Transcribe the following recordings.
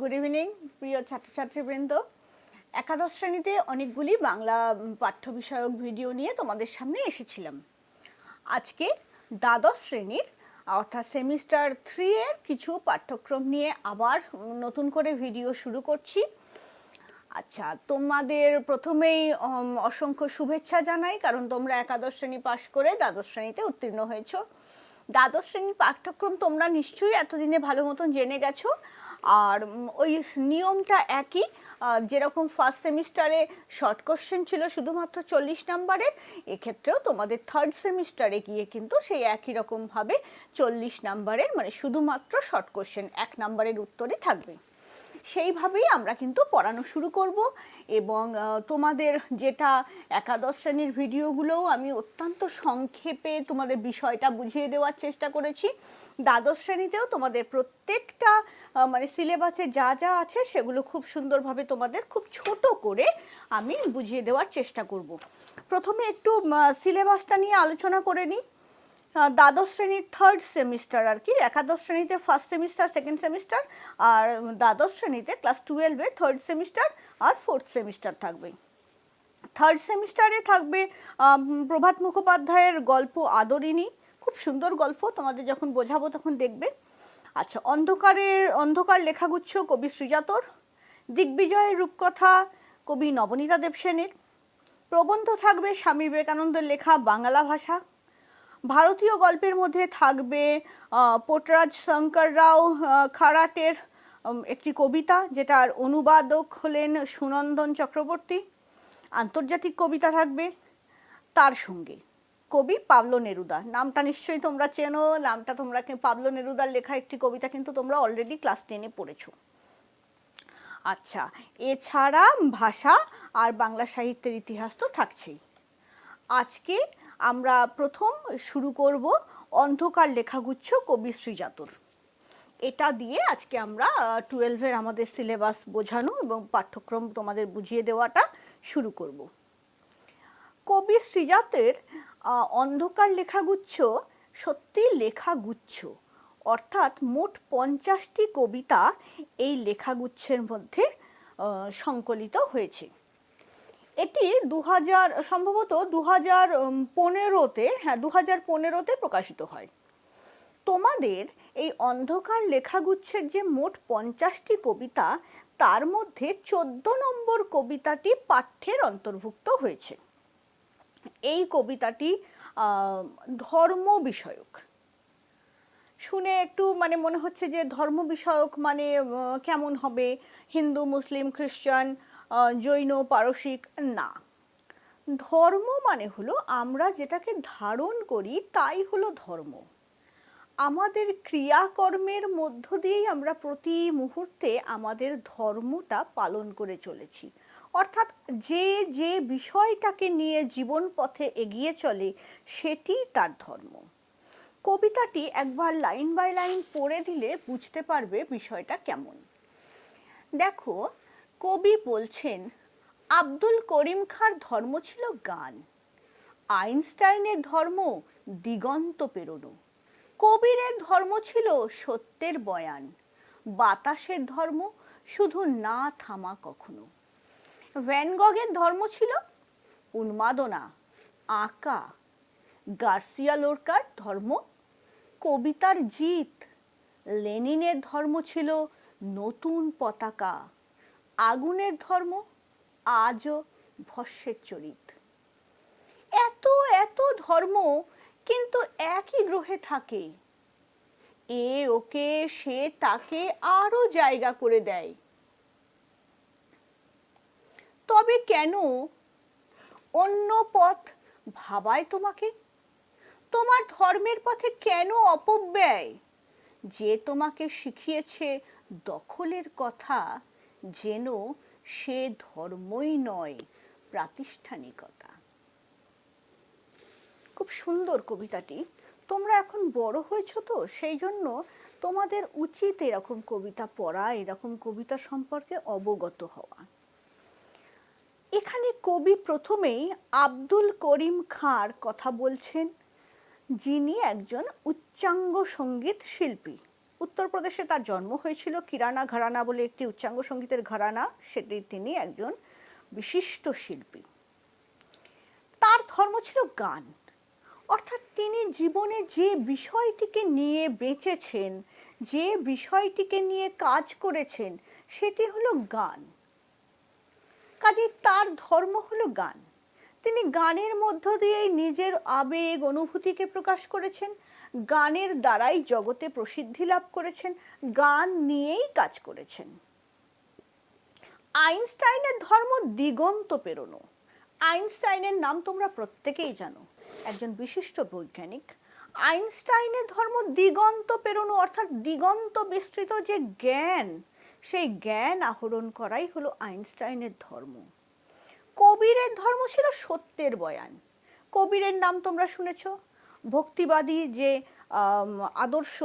Good evening প্রিয় ছাত্রছাত্রীবৃন্দ। একাদশ শ্রেণীতে অনেকগুলি বাংলা পাঠ্য বিষয়ক ভিডিও নিয়ে তোমাদের সামনে এসেছিলাম। আজকে দ্বাদশ শ্রেণির, অর্থাৎ সেমিস্টার থ্রি এর কিছু পাঠ্যক্রম নিয়ে আবার নতুন করে ভিডিও শুরু করছি। আচ্ছা তোমাদের প্রথমেই অসংখ্য শুভেচ্ছা জানাই, কারণ তোমরা একাদশ শ্রেণি পাশ করে দ্বাদশ শ্রেণীতে উত্তীর্ণ হয়েছো। দ্বাদশ শ্রেণির পাঠ্যক্রম তোমরা নিশ্চয়ই এতদিনে ভালো মতন জেনে গেছো। আর ওই নিয়মটা একই যেরকম ফার্স্ট সেমিস্টারে শর্ট কোশ্চেন ছিল শুধুমাত্র চল্লিশ নাম্বারের, এক্ষেত্রেও তোমাদের থার্ড সেমিস্টারে গিয়ে কিন্তু সেই একই রকমভাবে চল্লিশ নাম্বারের মানে শুধুমাত্র শর্ট কোশ্চেন এক নাম্বারের উত্তরে থাকবে। সেইভাবেই আমরা কিন্তু পড়ানো শুরু করব এবং তোমাদের যেটা একাদশ শ্রেণির ভিডিওগুলোও আমি অত্যন্ত সংক্ষেপে তোমাদের বিষয়টা বুঝিয়ে দেওয়ার চেষ্টা করেছি। দ্বাদশ শ্রেণীতেও তোমাদের প্রত্যেকটা মানে সিলেবাসে যা যা আছে সেগুলো খুব সুন্দরভাবে তোমাদের খুব ছোট করে আমি বুঝিয়ে দেওয়ার চেষ্টা করব। প্রথমে একটু সিলেবাসটা নিয়ে আলোচনা করে নিই। দ্বাদশ শ্রেণির থার্ড সেমিস্টার আর কি, একাদশ শ্রেণীতে ফার্স্ট সেমিস্টার সেকেন্ড সেমিস্টার আর দ্বাদশ শ্রেণীতে ক্লাস টুয়েলভে থার্ড সেমিস্টার আর ফোর্থ সেমিস্টার থাকবে। থার্ড সেমিস্টারে থাকবে প্রভাত মুখোপাধ্যায়ের গল্প আদরিনী খুব সুন্দর গল্প, তোমাদের যখন বোঝাবো তখন দেখবে। আচ্ছা অন্ধকারের, অন্ধকার লেখাগুচ্ছ কবি শ্রীজাতর দিগ্বিজয়ের রূপকথা কবি নবনীতা দেবসেনের প্রবন্ধ থাকবে স্বামী বিবেকানন্দের লেখা বাংলা ভাষা। ভারতীয় গল্পের মধ্যে থাকবে পোটরাজ শঙ্কর রাও খারাটের একটি কবিতা যেটার অনুবাদক হলেন সুনন্দন চক্রবর্তী। আন্তর্জাতিক কবিতা থাকবে তার সঙ্গে। কবি পাবলো নেরুদা নামটা নিশ্চয়ই তোমরা চেনো, নামটা তোমরা পাবলো নেরুদার লেখা একটি কবিতা কিন্তু তোমরা অলরেডি ক্লাস টেনে পড়েছো। আচ্ছা এছাড়া ভাষা আর বাংলা সাহিত্যের ইতিহাস তো থাকছেই। আজকে আমরা প্রথম শুরু করব অন্ধকার লেখাগুচ্ছ কবি শ্রীজাতর। এটা দিয়ে আজকে আমরা টুয়েলভের আমাদের সিলেবাস বোঝানো এবং পাঠ্যক্রম তোমাদের বুঝিয়ে দেওয়াটা শুরু করব। কবি শ্রীজাতের অন্ধকার লেখাগুচ্ছ সত্যি লেখাগুচ্ছ, অর্থাৎ মোট পঞ্চাশটি কবিতা এই লেখাগুচ্ছের মধ্যে সংকলিত হয়েছে। এটি দু হাজার সম্ভবত দু হাজার পনেরোতে হ্যাঁ দু হাজার পনেরোতে প্রকাশিত হয়। তোমাদের এই অন্ধকার লেখাগুচ্ছের যে মোট পঞ্চাশটি কবিতা, তার মধ্যে চোদ্দ নম্বর কবিতাটি পাঠ্যের অন্তর্ভুক্ত হয়েছে। এই কবিতাটি ধর্ম বিষয়ক। শুনে একটু মানে মনে হচ্ছে যে ধর্ম বিষয়ক মানে কেমন হবে? হিন্দু, মুসলিম খ্রিস্টান জৈন, পারসিক, না। ধর্ম মানে হলো আমরা যেটাকে ধারণ করি তাই হলো ধর্ম। আমাদের ক্রিয়াকর্মের মধ্য দিয়েই আমরা প্রতি মুহূর্তে আমাদের ধর্মটা পালন করে চলেছি। অর্থাৎ যে যে বিষয়টাকে নিয়ে জীবন পথে এগিয়ে চলে সেটি তার ধর্ম। কবিতাটি একবার লাইন বাই লাইন পড়ে দিলে বুঝতে পারবে বিষয়টা কেমন। দেখো কবি বলছেন, আব্দুল করিম খাঁর ধর্ম ছিল গান। আইনস্টাইনের ধর্ম দিগন্ত পেরোনো। কবিরের ধর্ম ছিল সত্যের বয়ান। বাতাসের ধর্ম শুধু না থামা কখনো। ভ্যানগগের ধর্ম ছিল উন্মাদনা, আঁকা। গার্সিয়া লোরকার ধর্ম কবিতার জিত। লেনিনের ধর্ম ছিল নতুন পতাকা। আগুনের ধর্ম, আজও ভস্যের চরিত। এত এত ধর্ম কিন্তু একই গ্রহে থাকে। এ ওকে, সে তাকে আরও জায়গা করে দেয়। তবে কেন অন্য পথ ভাবায় তোমাকে? তোমার ধর্মের পথে কেন অপব্যয়? যে তোমাকে শিখিয়েছে দখলের কথা যেন সে ধর্মই নয়, প্রাতিষ্ঠানিকতা। খুব সুন্দর কবিতাটি। তোমরা এখন বড় হয়েছো তো, সেই জন্য তোমাদের উচিত এরকম কবিতা পড়া, এরকম কবিতা সম্পর্কে অবগত হওয়া। এখানে কবি প্রথমেই আব্দুল করিম খাঁর কথা বলছেন, যিনি একজন উচ্চাঙ্গ সংগীত শিল্পী। উত্তরপ্রদেশে তার জন্ম হয়েছিল কিরানা ঘরানা বলে একটি উচ্চাঙ্গ সঙ্গীতের ঘরানা। সেটি তিনি একজন বিশিষ্ট শিল্পী। তার ধর্ম ছিল গান। অর্থাৎ তিনি জীবনে যে বিষয়টিকে নিয়ে বেঁচেছেন, যে বিষয়টিকে নিয়ে কাজ করেছেন, সেটি হলো গান। কাজে তার ধর্ম হলো গান। তিনি গানের মধ্য দিয়েই নিজের আবেগ, অনুভূতিকে প্রকাশ করেছেন। গানের দ্বারাই জগতে প্রসিদ্ধি লাভ করেছেন, গান নিয়েই কাজ করেছেন। আইনস্টাইনের ধর্ম দিগন্ত পেরোনো। আইনস্টাইনের নাম তোমরা প্রত্যেকেই জানো, একজন বিশিষ্ট বৈজ্ঞানিক। আইনস্টাইনের ধর্ম দিগন্ত পেরোনো, অর্থাৎ দিগন্ত বিস্তৃত যে জ্ঞান, সেই জ্ঞান আহরণ করাই হলো আইনস্টাইনের ধর্ম। কবিরের ধর্ম ছিল সত্যের বয়ান। কবিরের নাম তোমরা শুনেছ ভক্তিবাদী যে আদর্শ,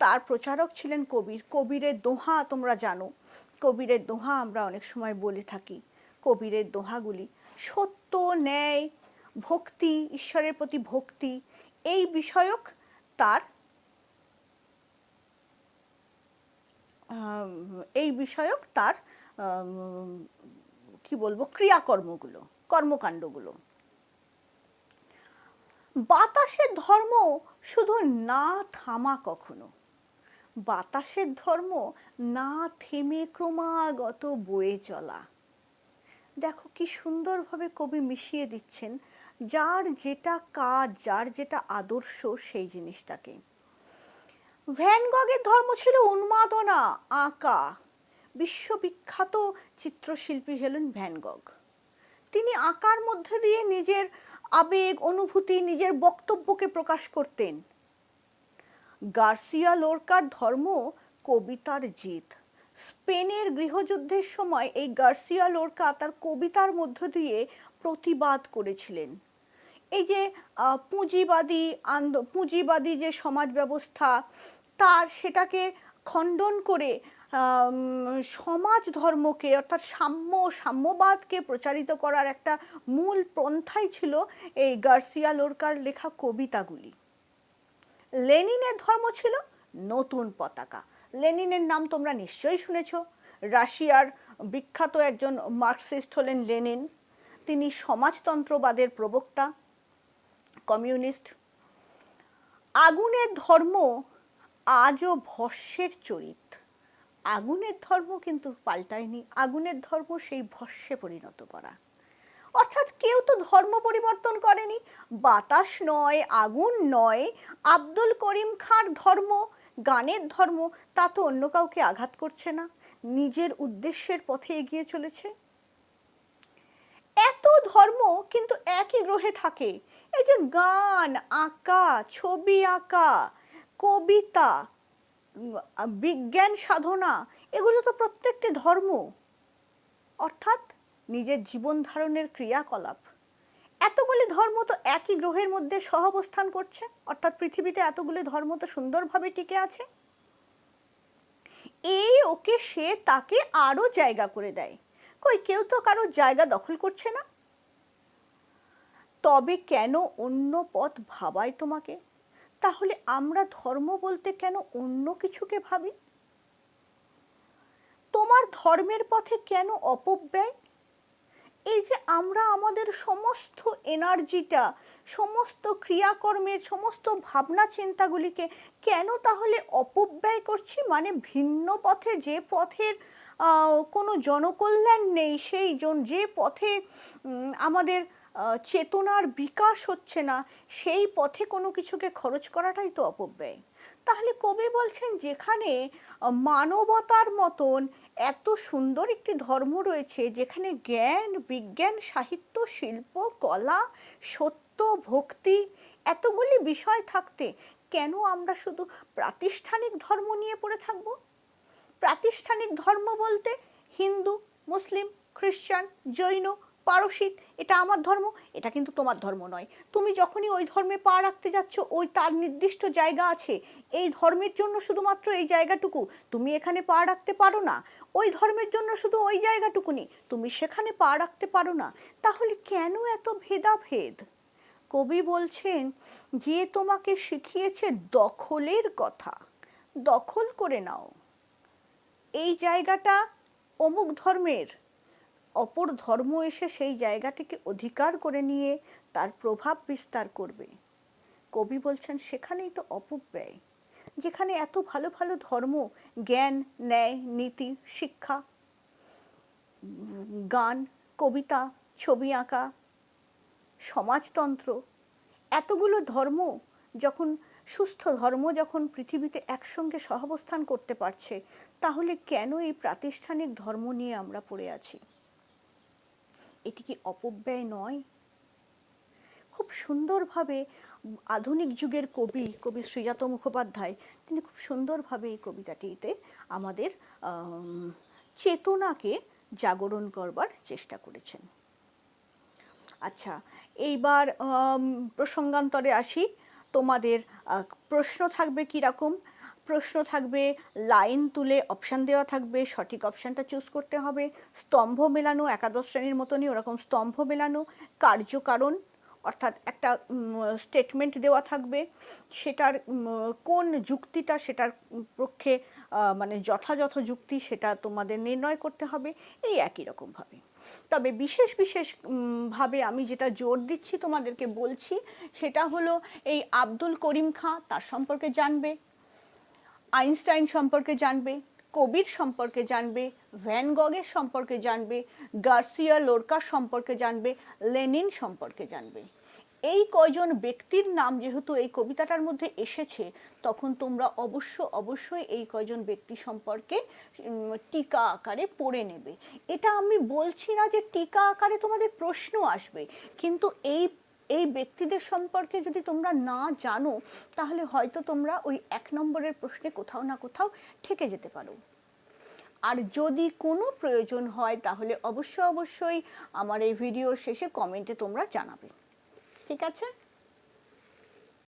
তার প্রচারক ছিলেন কবির। কবিরের দোহা তোমরা জানো। কবিরের দোহা আমরা অনেক সময় বলে থাকি। কবিরের দোহাগুলি, সত্য, ন্যায়, ভক্তি, ঈশ্বরের প্রতি ভক্তি, এই বিষয়ক তার এই বিষয়ক তার কি বলব, ক্রিয়াকর্মগুলো, কর্মকাণ্ডগুলো। বাতাসের ধর্ম শুধু না থামা কখনো। বাতাসের ধর্ম না থেমে ক্রমাগত বয়ে চলা। দেখো কি সুন্দরভাবে কবি মিশিয়ে দিচ্ছেন, যার যেটা কাজ, যার যেটা আদর্শ সেই জিনিসটাকে। ভ্যান গগের ধর্ম ছিল উন্মাদনা, আঁকা। বিশ্ববিখ্যাত চিত্রশিল্পী হলেন ভ্যান গগ। তিনি আঁকার মধ্যে দিয়ে নিজের আবেগ, অনুভূতি, নিজের বক্তব্যকে প্রকাশ করতেন। গার্সিয়া লোরকার ধর্ম কবিতার জিত। স্পেনের গৃহযুদ্ধের সময় এই গার্সিয়া লোরকা তার কবিতার মধ্য দিয়ে প্রতিবাদ করেছিলেন। এই যে পুঁজিবাদী আন্দ, পুঁজিবাদী যে সমাজ ব্যবস্থা, তার সেটাকে খণ্ডন করে সমাজ ধর্মকে অর্থাৎ সাম্য, সাম্যবাদকে প্রচারিত করার একটা মূল পন্থাই ছিল এই গার্সিয়া লোরকার লেখা কবিতাগুলি। লেনিনের ধর্ম ছিল নতুন পতাকা। লেনিনের নাম তোমরা নিশ্চয়ই শুনেছ। রাশিয়ার বিখ্যাত একজন মার্কসিস্ট হলেন লেনিন। তিনি সমাজতন্ত্রবাদের প্রবক্তা, কমিউনিস্ট। আগুনের ধর্ম আজও ভস্যের চরিত আগুনের ধর্ম কিন্তু পাল্টায়নি, আগুনের ধর্ম সেই ভস্যে পরিণত করা। অর্থাৎ কেউ তো ধর্ম পরিবর্তন করেনি, বাতাস নয়, আগুন নয়, আব্দুল করিম খাঁর ধর্ম, গানের ধর্ম, তা তো অন্য কাউকে আঘাত করছে না, নিজের উদ্দেশ্যের পথে এগিয়ে চলেছে। এত ধর্ম কিন্তু একই গ্রহে থাকে। এই যে গান, আঁকা, ছবি আঁকা কবিতা, বিজ্ঞান সাধনা, এগুলো তো প্রত্যেকটি ধর্ম। অর্থাৎ নিজের জীবন ধারণের ক্রিয়াকলাপ। এতগুলি ধর্ম তো একই গ্রহের মধ্যে সহাবস্থান করছে, অর্থাৎ পৃথিবীতে এতগুলি ধর্ম তো সুন্দরভাবে টিকে আছে। এই ওকে সে তাকে আরও জায়গা করে দেয়। কই, কেউ তো কারও জায়গা দখল করছে না। তবে কেন অন্য পথ ভাবায় তোমাকে? তাহলে আমরা ধর্ম বলতে কেন অন্য কিছুকে ভাবি? তোমার ধর্মের পথে কেন অপব্যয়? এই যে আমরা আমাদের সমস্ত এনার্জিটা, সমস্ত ক্রিয়াকর্মের, সমস্ত ভাবনা চিন্তাগুলিকে কেন তাহলে অপব্যয় করছি? মানে ভিন্ন পথে যে পথের কোনো জনকল্যাণ নেই, সেই জন- যে পথে আমাদের চেতনার বিকাশ হচ্ছে না, সেই পথে কোনো কিছুকে খরচ করাটাই তো অপব্যয়। তাহলে কবি বলছেন যেখানে মানবতার মতন এত সুন্দর একটি ধর্ম রয়েছে, যেখানে জ্ঞান, বিজ্ঞান, সাহিত্য, শিল্প, কলা, সত্য, ভক্তি এতগুলি বিষয় থাকতে কেন আমরা শুধু প্রাতিষ্ঠানিক ধর্ম নিয়ে পড়ে থাকব? প্রাতিষ্ঠানিক ধর্ম বলতে হিন্দু, মুসলিম খ্রিস্টান জৈন পারসিক, এটা আমার ধর্ম, এটা কিন্তু তোমার ধর্ম নয়। তুমি যখনই ওই ধর্মে পা রাখতে যাচ্ছ, ওই তার নির্দিষ্ট জায়গা আছে। এই ধর্মের জন্য শুধুমাত্র এই জায়গাটুকু তুমি এখানে পা রাখতে পারো না। ওই ধর্মের জন্য শুধু ওই জায়গাটুকুনি তুমি সেখানে পা রাখতে পারো না। তাহলে কেন এত ভেদাভেদ? কবি বলছেন, যে তোমাকে শিখিয়েছে দখলের কথা, দখল করে নাও। এই জায়গাটা অমুক ধর্মের। অপর ধর্ম এসে সেই জায়গাটিকে অধিকার করে নিয়ে তার প্রভাব বিস্তার করবে। কবি বলছেন, সেখানেই তো অপব্যয় যেখানে এত ভালো ভালো ধর্ম, জ্ঞান, ন্যায়, নীতি, শিক্ষা, গান, কবিতা, ছবি আঁকা, সমাজতন্ত্র, এতগুলো ধর্ম যখন, সুস্থ ধর্ম যখন পৃথিবীতে একসঙ্গে সহাবস্থান করতে পারছে, তাহলে কেন এই প্রাতিষ্ঠানিক ধর্ম নিয়ে আমরা পড়ে আছি? এটি কি অপব্যয় নয়? খুব সুন্দরভাবে আধুনিক যুগের কবি কবি শ্রীজাত মুখোপাধ্যায়, তিনি খুব সুন্দরভাবে এই কবিতাটিতে আমাদের চেতনাকে জাগরণ করবার চেষ্টা করেছেন। আচ্ছা এইবার প্রসঙ্গান্তরে আসি। তোমাদের প্রশ্ন থাকবে কীরকম? প্রশ্ন থাকবে, লাইন তুলে অপশান দেওয়া থাকবে, সঠিক অপশানটা চুজ করতে হবে। স্তম্ভ মেলানো, একাদশ শ্রেণির মতনই ওরকম স্তম্ভ মেলানো, কার্যকারণ, অর্থাৎ একটা স্টেটমেন্ট দেওয়া থাকবে। সেটার কোন যুক্তিটা সেটার পক্ষে মানে যথাযথ যুক্তি সেটা তোমাদের নির্ণয় করতে হবে, এই একই রকমভাবে তবে বিশেষ বিশেষ ভাবে আমি যেটা জোর দিচ্ছি তোমাদেরকে বলছি, সেটা হলো এই আব্দুল করিম খাঁ তার সম্পর্কে জানবে আইনস্টাইন সম্পর্কে জানবে, কবির সম্পর্কে জানবে, ভ্যান গগের সম্পর্কে জানবে, গার্সিয়া লোরকার সম্পর্কে জানবে, লেনিন সম্পর্কে জানবে। এই কয়জন ব্যক্তির নাম যেহেতু এই কবিতাটার মধ্যে এসেছে, তখন তোমরা অবশ্য অবশ্যই এই কয়জন ব্যক্তি সম্পর্কে টিকা আকারে পড়ে নেবে। এটা আমি বলছি না যে টিকা আকারে তোমাদের প্রশ্ন আসবে, কিন্তু এই এই ব্যক্তিদের সম্পর্কে যদি তোমরা না জানো, তাহলে হয়তো তোমরা ওই এক নম্বরের প্রশ্নে কোথাও না কোথাও ঠেকে যেতে পারো। আর যদি কোনো প্রয়োজন হয়, তাহলে অবশ্যই অবশ্যই আমার এই ভিডিও শেষে কমেন্টে তোমরা জানাবে। ঠিক আছে?